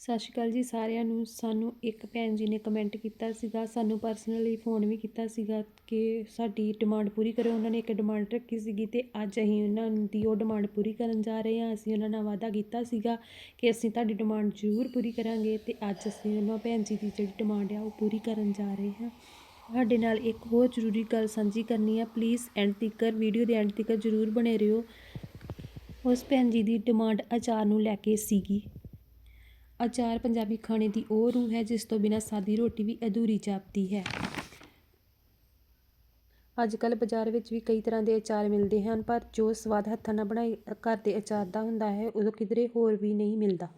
ਸਤਿ ਸ਼੍ਰੀ ਅਕਾਲ ਜੀ ਸਾਰਿਆਂ ਨੂੰ। ਸਾਨੂੰ ਇੱਕ ਭੈਣ ਜੀ ਨੇ ਕਮੈਂਟ ਕੀਤਾ ਸੀਗਾ, ਸਾਨੂੰ ਪਰਸਨਲੀ ਫੋਨ ਵੀ ਕੀਤਾ ਸੀਗਾ ਕਿ ਸਾਡੀ ਡਿਮਾਂਡ ਪੂਰੀ ਕਰੋ। ਉਹਨਾਂ ਨੇ ਇੱਕ ਡਿਮਾਂਡ ਰੱਖੀ ਸੀਗੀ ਤੇ ਅੱਜ ਅਸੀਂ ਉਹਨਾਂ ਦੀ ਉਹ ਡਿਮਾਂਡ ਪੂਰੀ ਕਰਨ ਜਾ ਰਹੇ ਹਾਂ। ਅਸੀਂ ਉਹਨਾਂ ਨਾਲ ਵਾਅਦਾ ਕੀਤਾ ਸੀਗਾ ਕਿ ਅਸੀਂ ਤੁਹਾਡੀ ਡਿਮਾਂਡ ਜ਼ਰੂਰ ਪੂਰੀ ਕਰਾਂਗੇ ਤੇ ਅੱਜ ਅਸੀਂ ਉਹਨਾਂ ਭੈਣ ਜੀ ਦੀ ਜਿਹੜੀ ਡਿਮਾਂਡ ਆ ਉਹ ਪੂਰੀ ਕਰਨ ਜਾ ਰਹੇ ਹਾਂ। ਤੁਹਾਡੇ ਨਾਲ ਇੱਕ ਹੋਰ ਜ਼ਰੂਰੀ ਗੱਲ ਸਾਂਝੀ ਕਰਨੀ ਆ। ਪਲੀਜ਼ ਐਂਡ ਤੀਕਰ ਵੀਡੀਓ ਦੇ ਐਂਡ ਤੀਕਰ ਜ਼ਰੂਰ ਬਣੇ ਰਹੋ। ਉਸ ਭੈਣ ਜੀ ਦੀ ਡਿਮਾਂਡ ਅਚਾਰ ਨੂੰ ਲੈ ਕੇ ਸੀਗੀ। ਅਚਾਰ ਪੰਜਾਬੀ ਖਾਣੇ ਦੀ ਉਹ ਰੂਹ ਹੈ ਜਿਸ ਤੋਂ ਬਿਨਾਂ ਸਾਦੀ ਰੋਟੀ ਵੀ ਅਧੂਰੀ ਜਾਪਦੀ ਹੈ। ਅੱਜ ਕੱਲ੍ਹ ਬਾਜ਼ਾਰ ਵਿੱਚ ਵੀ ਕਈ ਤਰ੍ਹਾਂ ਦੇ ਅਚਾਰ ਮਿਲਦੇ ਹਨ, ਪਰ ਜੋ ਸਵਾਦ ਹੱਥਾਂ ਨਾਲ ਬਣਾਏ ਘਰ ਦੇ ਅਚਾਰ ਦਾ ਹੁੰਦਾ ਹੈ ਉਹ ਕਿਧਰੇ ਹੋਰ ਵੀ ਨਹੀਂ ਮਿਲਦਾ।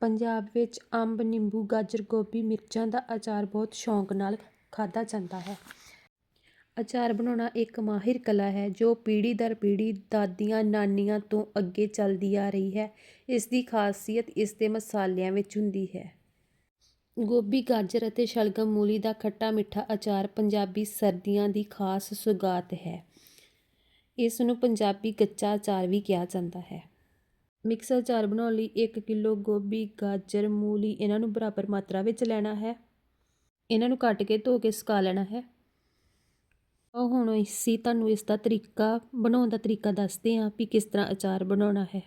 ਪੰਜਾਬ ਵਿੱਚ ਅੰਬ, ਨਿੰਬੂ, ਗਾਜਰ, ਗੋਭੀ, ਮਿਰਚਾਂ ਦਾ ਅਚਾਰ ਬਹੁਤ ਸ਼ੌਂਕ ਨਾਲ ਖਾਧਾ ਜਾਂਦਾ ਹੈ। ਅਚਾਰ ਬਣਾਉਣਾ ਇੱਕ ਮਾਹਿਰ ਕਲਾ ਹੈ, ਜੋ ਪੀੜ੍ਹੀ ਦਰ ਪੀੜ੍ਹੀ ਦਾਦੀਆਂ ਨਾਨੀਆਂ ਤੋਂ ਅੱਗੇ ਚੱਲਦੀ ਆ ਰਹੀ ਹੈ। ਇਸ ਦੀ ਖਾਸੀਅਤ ਇਸ ਦੇ ਮਸਾਲਿਆਂ ਵਿੱਚ ਹੁੰਦੀ ਹੈ। ਗੋਭੀ, ਗਾਜਰ ਅਤੇ ਸ਼ਲਗਮ ਮੂਲੀ ਦਾ ਖੱਟਾ ਮਿੱਠਾ ਅਚਾਰ ਪੰਜਾਬੀ ਸਰਦੀਆਂ ਦੀ ਖਾਸ ਸੁਗਾਤ ਹੈ। ਇਸ ਨੂੰ ਪੰਜਾਬੀ ਕੱਚਾ ਅਚਾਰ ਵੀ ਕਿਹਾ ਜਾਂਦਾ ਹੈ। ਮਿਕਸ ਅਚਾਰ ਬਣਾਉਣ ਲਈ 1 ਕਿਲੋ ਗੋਭੀ, ਗਾਜਰ, ਮੂਲੀ ਇਹਨਾਂ ਨੂੰ ਬਰਾਬਰ ਮਾਤਰਾ ਵਿੱਚ ਲੈਣਾ ਹੈ। ਇਹਨਾਂ ਨੂੰ ਕੱਟ ਕੇ ਧੋ ਕੇ ਸੁਕਾ ਲੈਣਾ ਹੈ। ਉਹ ਹੁਣ ਅਸੀਂ ਤੁਹਾਨੂੰ ਇਸ ਦਾ ਤਰੀਕਾ, ਬਣਾਉਣ ਦਾ ਤਰੀਕਾ ਦੱਸਦੇ ਹਾਂ ਵੀ ਕਿਸ ਤਰ੍ਹਾਂ ਅਚਾਰ ਬਣਾਉਣਾ ਹੈ।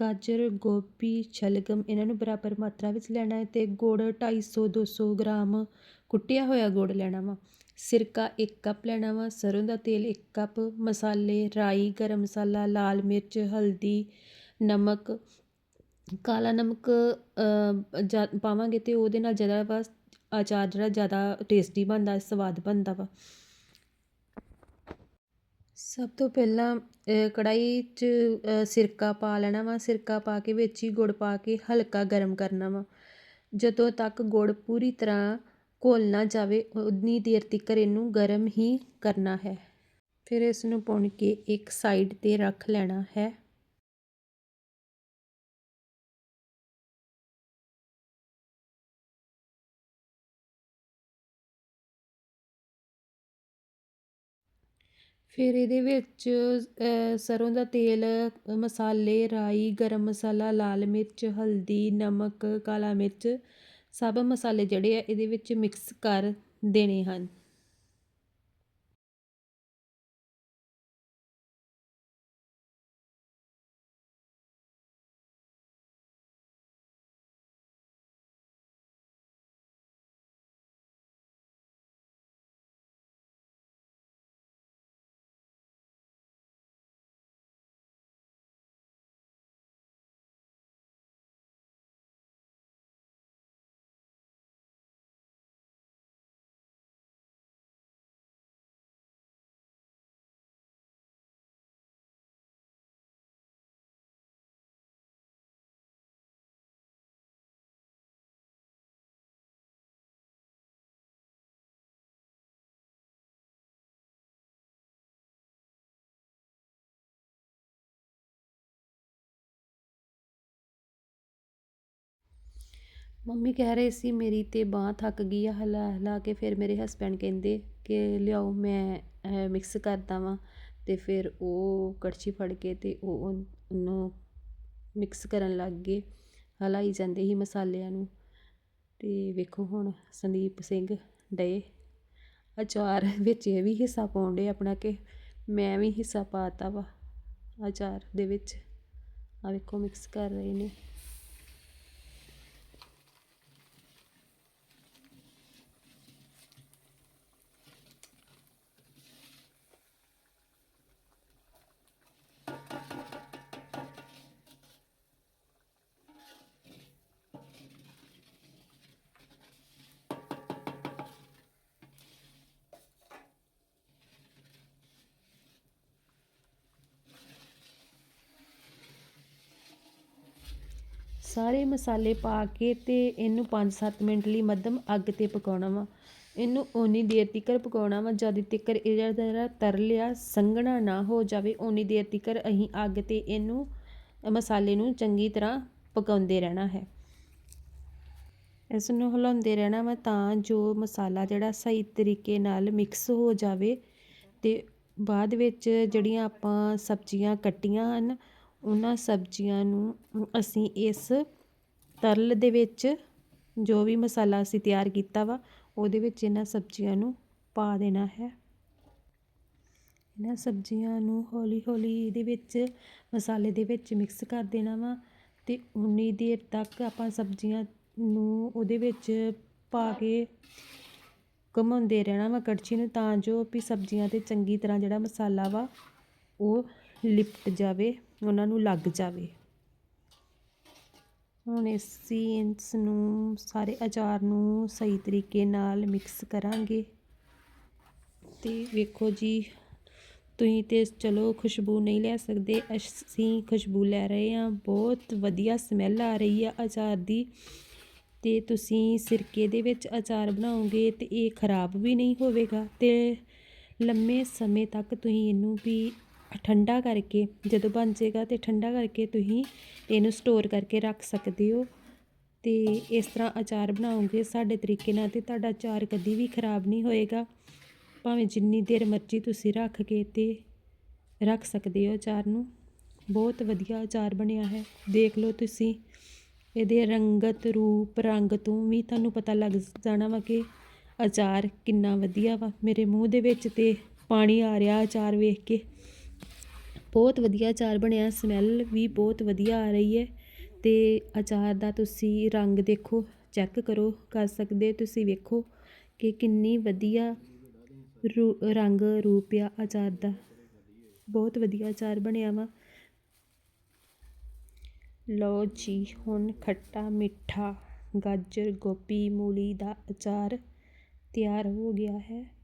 ਗਾਜਰ, ਗੋਭੀ, ਸ਼ਲਗਮ ਇਹਨਾਂ ਨੂੰ ਬਰਾਬਰ ਮਾਤਰਾ ਵਿੱਚ ਲੈਣਾ ਹੈ ਤੇ ਗੁੜ 250 200 ਗ੍ਰਾਮ ਕੁੱਟਿਆ ਹੋਇਆ ਗੁੜ ਲੈਣਾ ਵਾ। ਸਿਰਕਾ 1 ਕੱਪ ਲੈਣਾ ਵਾ ਸਰੋਂ ਦਾ ਤੇਲ 1 ਕੱਪ, ਮਸਾਲੇ, ਰਾਈ, ਗਰਮ ਮਸਾਲਾ, ਲਾਲ ਮਿਰਚ, ਹਲਦੀ, ਨਮਕ, ਕਾਲਾ ਨਮਕ ਪਾਵਾਂਗੇ ਤੇ ਉਹਦੇ ਨਾਲ ਜ਼ਿਆਦਾ ਵਾ ਅਚਾਰ ਜਿਹੜਾ ਜ਼ਿਆਦਾ ਟੇਸਟੀ ਬਣਦਾ, ਸਵਾਦ ਬਣਦਾ ਵਾ। ਸਭ ਤੋਂ ਪਹਿਲਾਂ ਕੜਾਈ 'ਚ ਸਿਰਕਾ ਪਾ ਲੈਣਾ ਵਾ। ਸਿਰਕਾ ਪਾ ਕੇ ਵਿੱਚ ਹੀ ਗੁੜ ਪਾ ਕੇ ਹਲਕਾ ਗਰਮ ਕਰਨਾ ਵਾ। ਜਦੋਂ ਤੱਕ ਗੁੜ ਪੂਰੀ ਤਰ੍ਹਾਂ ਘੋਲ ਨਾ ਜਾਵੇ, ਉਨੀ ਦੇਰ ਤੱਕ ਇਹਨੂੰ ਗਰਮ ਹੀ ਕਰਨਾ ਹੈ। ਫਿਰ ਇਸ ਨੂੰ ਪੁਣ ਕੇ ਇੱਕ ਸਾਈਡ 'ਤੇ ਰੱਖ ਲੈਣਾ ਹੈ। ਫਿਰ ਇਹਦੇ ਵਿੱਚ ਸਰ੍ਹੋਂ ਦਾ ਤੇਲ, ਮਸਾਲੇ, ਰਾਈ, ਗਰਮ ਮਸਾਲਾ, ਲਾਲ ਮਿਰਚ, ਹਲਦੀ, ਨਮਕ, ਕਾਲਾ ਮਿਰਚ, ਸਭ ਮਸਾਲੇ ਜਿਹੜੇ ਆ ਇਹਦੇ ਵਿੱਚ ਮਿਕਸ ਕਰ ਦੇਣੇ ਹਨ। ਮੰਮੀ ਕਹਿ ਰਹੇ ਸੀ, ਮੇਰੀ ਤੇ ਬਾਂਹ ਥੱਕ ਗਈ ਆ, ਹਲਾ, ਹਿਲਾ ਕੇ ਫਿਰ ਮੇਰੇ ਹਸਬੈਂਡ ਕਹਿੰਦੇ ਕਿ ਲਿਆਓ, ਮੈਂ ਮਿਕਸ ਕਰਦਾ ਵਾਂ। ਤੇ ਫਿਰ ਉਹ ਕੜਛੀ ਫੜ ਕੇ ਤੇ ਉਹ ਉਹਨੂੰ ਮਿਕਸ ਕਰਨ ਲੱਗ ਗਏ। ਹਲਾਈ ਜਾਂਦੇ ਸੀ ਮਸਾਲਿਆਂ ਨੂੰ। ਤੇ ਵੇਖੋ ਹੁਣ ਸੰਦੀਪ ਸਿੰਘ ਡਏ ਅਚਾਰ ਵਿੱਚ ਇਹ ਵੀ ਹਿੱਸਾ ਪਾਉਂਦੇ ਆਪਣਾ ਕਿ ਮੈਂ ਵੀ ਹਿੱਸਾ ਪਾਤਾ ਵਾ ਅਚਾਰ ਦੇ ਵਿੱਚ। ਆ ਵੇਖੋ ਮਿਕਸ ਕਰ ਰਹੇ ਨੇ। ਸਾਰੇ ਮਸਾਲੇ ਪਾ ਕੇ ਤੇ ਇਹਨੂੰ 5-7 ਮਿੰਟ ਲਈ ਮੱਧਮ ਅੱਗ ਤੇ ਪਕਾਉਣਾ ਵਾ। ਇਹਨੂੰ ਓਨੀ ਦੇਰ ਤੀਕਰ ਪਕਾਉਣਾ ਵਾ, ਜਦ ਤੀਕਰ ਇਹ ਜਿਹੜਾ ਤਰ ਲਿਆ, ਸੰਘਣਾ ਨਾ ਹੋ ਜਾਵੇ, ਓਨੀ ਦੇਰ ਤੀਕਰ ਅਸੀਂ ਅੱਗ ਤੇ ਇਹਨੂੰ, ਮਸਾਲੇ ਨੂੰ ਚੰਗੀ ਤਰ੍ਹਾਂ ਪਕਾਉਂਦੇ ਰਹਿਣਾ ਹੈ। ਇਸ ਨੂੰ ਹਿਲਾਉਂਦੇ ਰਹਿਣਾ ਵਾ ਤਾਂ ਜੋ ਮਸਾਲਾ ਜਿਹੜਾ ਸਹੀ ਤਰੀਕੇ ਨਾਲ ਮਿਕਸ ਹੋ ਜਾਵੇ ਤੇ ਬਾਅਦ ਵਿੱਚ ਜਿਹੜੀਆਂ ਆਪਾਂ ਸਬਜ਼ੀਆਂ ਕੱਟੀਆਂ ਹਨ ਉਹਨਾਂ ਸਬਜ਼ੀਆਂ ਨੂੰ ਅਸੀਂ ਇਸ ਤਰਲ ਦੇ ਵਿੱਚ ਜੋ ਵੀ ਮਸਾਲਾ ਅਸੀਂ ਤਿਆਰ ਕੀਤਾ ਵਾ, ਉਹਦੇ ਵਿੱਚ ਇਹਨਾਂ ਸਬਜ਼ੀਆਂ ਨੂੰ ਪਾ ਦੇਣਾ ਹੈ। ਇਹਨਾਂ ਸਬਜ਼ੀਆਂ ਨੂੰ ਹੌਲੀ ਹੌਲੀ ਇਹਦੇ ਵਿੱਚ ਮਸਾਲੇ ਦੇ ਵਿੱਚ ਮਿਕਸ ਕਰ ਦੇਣਾ ਵਾ ਅਤੇ ਉਨੀ ਦੇਰ ਤੱਕ ਆਪਾਂ ਸਬਜ਼ੀਆਂ ਨੂੰ ਉਹਦੇ ਵਿੱਚ ਪਾ ਕੇ ਘੁਮਾਉਂਦੇ ਰਹਿਣਾ ਵਾ ਕੜਛੀ ਨੂੰ, ਤਾਂ ਜੋ ਵੀ ਸਬਜ਼ੀਆਂ 'ਤੇ ਚੰਗੀ ਤਰ੍ਹਾਂ ਜਿਹੜਾ ਮਸਾਲਾ ਵਾ, ਉਹ ਲਿਪਟ ਜਾਵੇ। ਉਹਨਾਂ ਨੂੰ ਲੱਗ ਜਾਵੇ। ਹੁਣ ਅਸੀਂ ਇਸ ਨੂੰ ਸਾਰੇ ਅਚਾਰ ਨੂੰ ਸਹੀ ਤਰੀਕੇ ਨਾਲ ਮਿਕਸ ਕਰਾਂਗੇ। ਅਤੇ ਵੇਖੋ ਜੀ, ਤੁਸੀਂ ਤੇ ਚਲੋ ਖੁਸ਼ਬੂ ਨਹੀਂ ਲੈ ਸਕਦੇ। ਅਸੀਂ ਖੁਸ਼ਬੂ ਲੈ ਰਹੇ ਹਾਂ। ਬਹੁਤ ਵਧੀਆ ਸਮੈਲ ਆ ਰਹੀ ਆ ਅਚਾਰ ਦੀ। ਅਤੇ ਤੁਸੀਂ ਸਿਰਕੇ ਦੇ ਵਿੱਚ ਅਚਾਰ ਬਣਾਓਗੇ ਤਾਂ ਇਹ ਖਰਾਬ ਵੀ ਨਹੀਂ ਹੋਵੇਗਾ। ਅਤੇ ਲੰਮੇ ਸਮੇਂ ਤੱਕ ਤੁਸੀਂ ਇਹਨੂੰ ਵੀ ਠੰਡਾ ਕਰਕੇ ਜਦੋਂ ਬਣ ਜਾਏਗਾ ਤਾਂ ਠੰਡਾ ਕਰਕੇ ਤੁਸੀਂ ਇਹਨੂੰ ਸਟੋਰ ਕਰਕੇ ਰੱਖ ਸਕਦੇ ਹੋ। ਅਤੇ ਇਸ ਤਰ੍ਹਾਂ ਅਚਾਰ ਬਣਾਓਗੇ ਸਾਡੇ ਤਰੀਕੇ ਨਾਲ ਤਾਂ ਤੁਹਾਡਾ ਅਚਾਰ ਕਦੀ ਵੀ ਖਰਾਬ ਨਹੀਂ ਹੋਏਗਾ। ਭਾਵੇਂ ਜਿੰਨੀ ਦੇਰ ਮਰਜ਼ੀ ਤੁਸੀਂ ਰੱਖ ਕੇ ਅਤੇ ਰੱਖ ਸਕਦੇ ਹੋ ਅਚਾਰ ਨੂੰ। ਬਹੁਤ ਵਧੀਆ ਅਚਾਰ ਬਣਿਆ ਹੈ। ਦੇਖ ਲਓ ਤੁਸੀਂ, ਇਹਦੇ ਰੰਗਤ ਰੂਪ, ਰੰਗ ਤੋਂ ਵੀ ਤੁਹਾਨੂੰ ਪਤਾ ਲੱਗ ਜਾਣਾ ਵਾ ਕਿ ਅਚਾਰ ਕਿੰਨਾ ਵਧੀਆ ਵਾ। ਮੇਰੇ ਮੂੰਹ ਦੇ ਵਿੱਚ ਤੇ ਪਾਣੀ ਆ ਰਿਹਾ ਅਚਾਰ ਵੇਖ ਕੇ। ਬਹੁਤ ਵਧੀਆ ਅਚਾਰ ਬਣਿਆ ਸਮੈਲ ਵੀ ਬਹੁਤ ਵਧੀਆ ਆ ਰਹੀ ਹੈ ਅਤੇ ਅਚਾਰ ਦਾ ਤੁਸੀਂ ਰੰਗ ਦੇਖੋ ਚੈੱਕ ਕਰੋ, ਕਰ ਸਕਦੇ ਤੁਸੀਂ ਵੇਖੋ ਕਿ ਕਿੰਨੀ ਵਧੀਆ ਰੂ, ਰੰਗ ਰੂਪ ਆ ਅਚਾਰ ਦਾ। ਬਹੁਤ ਵਧੀਆ ਅਚਾਰ ਬਣਿਆ ਵਾ। ਲਓ ਜੀ, ਹੁਣ ਖੱਟਾ ਮਿੱਠਾ, ਗਾਜਰ, ਗੋਭੀ, ਮੂਲੀ ਦਾ ਅਚਾਰ ਤਿਆਰ ਹੋ ਗਿਆ ਹੈ।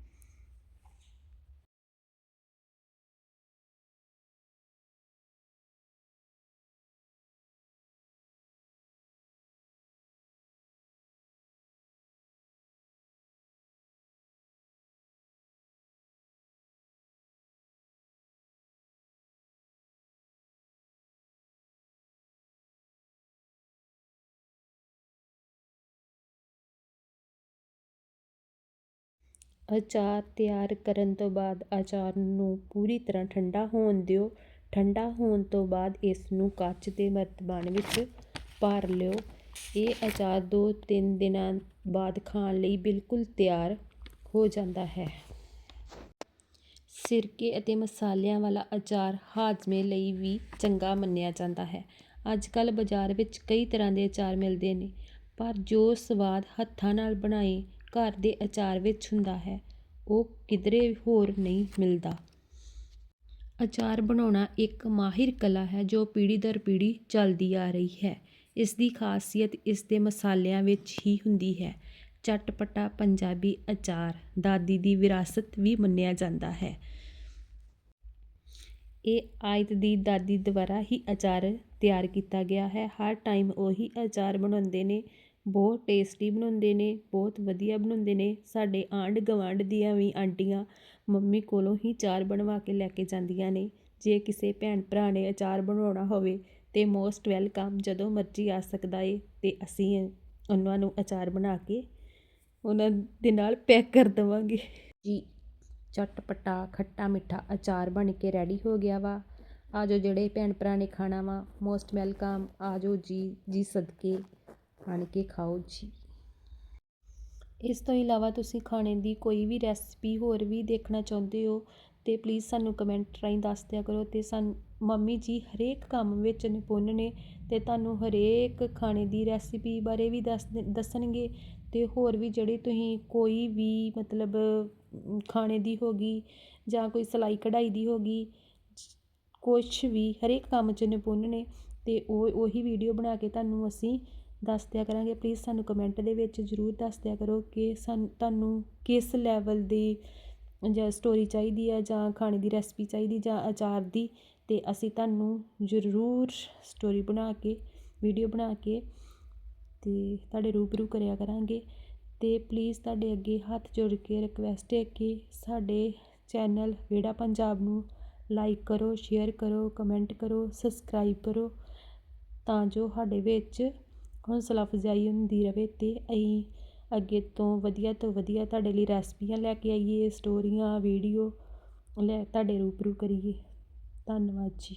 ਅਚਾਰ ਤਿਆਰ ਕਰਨ ਤੋਂ ਬਾਅਦ ਅਚਾਰ ਨੂੰ ਪੂਰੀ ਤਰ੍ਹਾਂ ਠੰਡਾ ਹੋਣ ਦਿਓ। ਠੰਡਾ ਹੋਣ ਤੋਂ ਬਾਅਦ ਇਸ ਨੂੰ ਕੱਚ ਦੇ ਮਰਤਬਾਨ ਵਿੱਚ ਭਰ ਲਿਓ। ਇਹ ਅਚਾਰ ਦੋ ਤਿੰਨ ਦਿਨਾਂ ਬਾਅਦ ਖਾਣ ਲਈ ਬਿਲਕੁਲ ਤਿਆਰ ਹੋ ਜਾਂਦਾ ਹੈ। ਸਿਰਕੇ ਅਤੇ ਮਸਾਲਿਆਂ ਵਾਲਾ ਅਚਾਰ ਹਾਜ਼ਮੇ ਲਈ ਵੀ ਚੰਗਾ ਮੰਨਿਆ ਜਾਂਦਾ ਹੈ। ਅੱਜ ਕੱਲ੍ਹ ਬਾਜ਼ਾਰ ਵਿੱਚ ਕਈ ਤਰ੍ਹਾਂ ਦੇ ਅਚਾਰ ਮਿਲਦੇ ਨੇ, ਪਰ ਜੋ ਸਵਾਦ ਹੱਥਾਂ ਨਾਲ ਬਣਾਏ ਘਰ ਦੇ ਅਚਾਰ ਵਿੱਚ ਹੁੰਦਾ ਹੈ, ਉਹ ਕਿਧਰੇ ਹੋਰ ਨਹੀਂ ਮਿਲਦਾ। ਅਚਾਰ ਬਣਾਉਣਾ ਇੱਕ ਮਾਹਿਰ ਕਲਾ ਹੈ ਜੋ ਪੀੜ੍ਹੀ ਦਰ ਪੀੜ੍ਹੀ ਚੱਲਦੀ ਆ ਰਹੀ ਹੈ। ਇਸ ਦੀ ਖਾਸੀਅਤ ਇਸ ਦੇ ਮਸਾਲਿਆਂ ਵਿੱਚ ਹੀ ਹੁੰਦੀ ਹੈ। ਚਟਪਟਾ ਪੰਜਾਬੀ ਅਚਾਰ ਦਾਦੀ ਦੀ ਵਿਰਾਸਤ ਵੀ ਮੰਨਿਆ ਜਾਂਦਾ ਹੈ। ਇਹ ਆਇਤ ਦੀ ਦਾਦੀ ਦੁਆਰਾ ਹੀ ਅਚਾਰ ਤਿਆਰ ਕੀਤਾ ਗਿਆ ਹੈ। ਹਰ ਟਾਈਮ ਉਹੀ ਅਚਾਰ ਬਣਾਉਂਦੇ ਨੇ ਬਹੁਤ ਟੇਸਟੀ ਬਣਾਉਂਦੇ ਨੇ, ਬਹੁਤ ਵਧੀਆ ਬਣਾਉਂਦੇ ਨੇ। ਸਾਡੇ ਆਂਢ ਗੁਆਂਢ ਦੀਆਂ ਵੀ ਆਂਟੀਆਂ ਮੰਮੀ ਕੋਲੋਂ ਹੀ ਅਚਾਰ ਬਣਵਾ ਕੇ ਲੈ ਕੇ ਜਾਂਦੀਆਂ ਨੇ। ਜੇ ਕਿਸੇ ਭੈਣ ਭਰਾ ਨੇ ਅਚਾਰ ਬਣਵਾਉਣਾ ਹੋਵੇ ਤਾਂ ਮੋਸਟ ਵੈਲਕਮ ਜਦੋਂ ਮਰਜ਼ੀ ਆ ਸਕਦਾ ਏ ਤੇ ਅਸੀਂ ਉਹਨਾਂ ਨੂੰ ਅਚਾਰ ਬਣਾ ਕੇ ਉਹਨਾਂ ਦੇ ਨਾਲ ਪੈਕ ਕਰ ਦੇਵਾਂਗੇ। ਜੀ, ਚਟਪਟਾ, ਖੱਟਾ ਮਿੱਠਾ ਅਚਾਰ ਬਣ ਕੇ ਰੈਡੀ ਹੋ ਗਿਆ ਵਾ। ਆਜੋ ਜਿਹੜੇ ਭੈਣ ਭਰਾ ਨੇ ਖਾਣਾ ਵਾ ਮੋਸਟ ਵੈਲਕਮ ਆਜੋ ਜੀ ਜੀ ਸਦਕੇ। ਆਣ ਕੇ ਖਾਓ ਜੀ। ਇਸ ਤੋਂ ਇਲਾਵਾ ਤੁਸੀਂ ਖਾਣੇ ਦੀ ਕੋਈ ਵੀ ਰੈਸਪੀ ਹੋਰ ਵੀ ਦੇਖਣਾ ਚਾਹੁੰਦੇ ਹੋ ਤੇ ਪਲੀਜ਼ ਸਾਨੂੰ ਕਮੈਂਟ ਰਾਹੀਂ ਦੱਸ ਦਿਆ ਕਰੋ ਤੇ ਸਾਨੂੰ, ਮੰਮੀ ਜੀ ਹਰੇਕ ਕੰਮ ਵਿੱਚ ਨਿਪੁੰਨ ਨੇ ਤੇ ਤੁਹਾਨੂੰ ਹਰੇਕ ਖਾਣੇ ਦੀ ਰੈਸਪੀ ਬਾਰੇ ਵੀ ਦੱਸ ਦੱਸਣਗੇ ਤੇ ਹੋਰ ਵੀ ਜਿਹੜੇ ਤੁਸੀਂ ਕੋਈ ਵੀ ਮਤਲਬ ਖਾਣੇ ਦੀ ਹੋ ਗਈ ਜਾਂ ਕੋਈ ਸਿਲਾਈ ਕਢਾਈ ਦੀ ਹੋ ਗਈ, ਕੁਛ ਵੀ ਹਰੇਕ ਕੰਮ 'ਚ ਨਿਪੁੰਨ ਨੇ ਤੇ ਉਹ, ਉਹੀ ਵੀਡੀਓ ਬਣਾ ਕੇ ਤੁਹਾਨੂੰ ਅਸੀਂ ਦੱਸ ਦਿਆ ਕਰਾਂਗੇ। ਪਲੀਜ਼ ਸਾਨੂੰ ਕਮੈਂਟ ਦੇ ਵਿੱਚ ਜ਼ਰੂਰ ਦੱਸ ਦਿਆ ਕਰੋ ਕਿ ਸਾਨੂੰ, ਤੁਹਾਨੂੰ ਕਿਸ ਲੈਵਲ ਦੀ ਜਾਂ ਸਟੋਰੀ ਚਾਹੀਦੀ ਹੈ ਜਾਂ ਖਾਣੇ ਦੀ ਰੈਸਪੀ ਚਾਹੀਦੀ ਜਾਂ ਅਚਾਰ ਦੀ। ਅਤੇ ਅਸੀਂ ਤੁਹਾਨੂੰ ਜ਼ਰੂਰ ਸਟੋਰੀ ਬਣਾ ਕੇ ਵੀਡੀਓ ਬਣਾ ਕੇ ਅਤੇ ਤੁਹਾਡੇ ਰੂਬਰੂ ਕਰਿਆ ਕਰਾਂਗੇ। ਅਤੇ ਪਲੀਜ਼ ਤੁਹਾਡੇ ਅੱਗੇ ਹੱਥ ਜੋੜ ਕੇ ਰਿਕਵੈਸਟ ਹੈ ਕਿ ਸਾਡੇ ਚੈਨਲ ਵਿਹੜਾ ਪੰਜਾਬ ਨੂੰ ਲਾਈਕ ਕਰੋ ਸ਼ੇਅਰ ਕਰੋ ਕਮੈਂਟ ਕਰੋ ਸਬਸਕ੍ਰਾਈਬ ਕਰੋ ਤਾਂ ਜੋ ਸਾਡੇ ਵਿੱਚ ਹੌਸਲਾ ਅਫਜ਼ਾਈ ਹੁੰਦੀ ਰਹੇ ਅਤੇ ਅਸੀਂ ਅੱਗੇ ਤੋਂ ਵਧੀਆ ਤੋਂ ਵਧੀਆ ਤੁਹਾਡੇ ਲਈ ਰੈਸਪੀਆਂ ਲੈ ਕੇ ਆਈਏ ਸਟੋਰੀਆਂ ਵੀਡੀਓ ਲੈ ਤੁਹਾਡੇ ਰੂਬਰੂ ਕਰੀਏ। ਧੰਨਵਾਦ ਜੀ।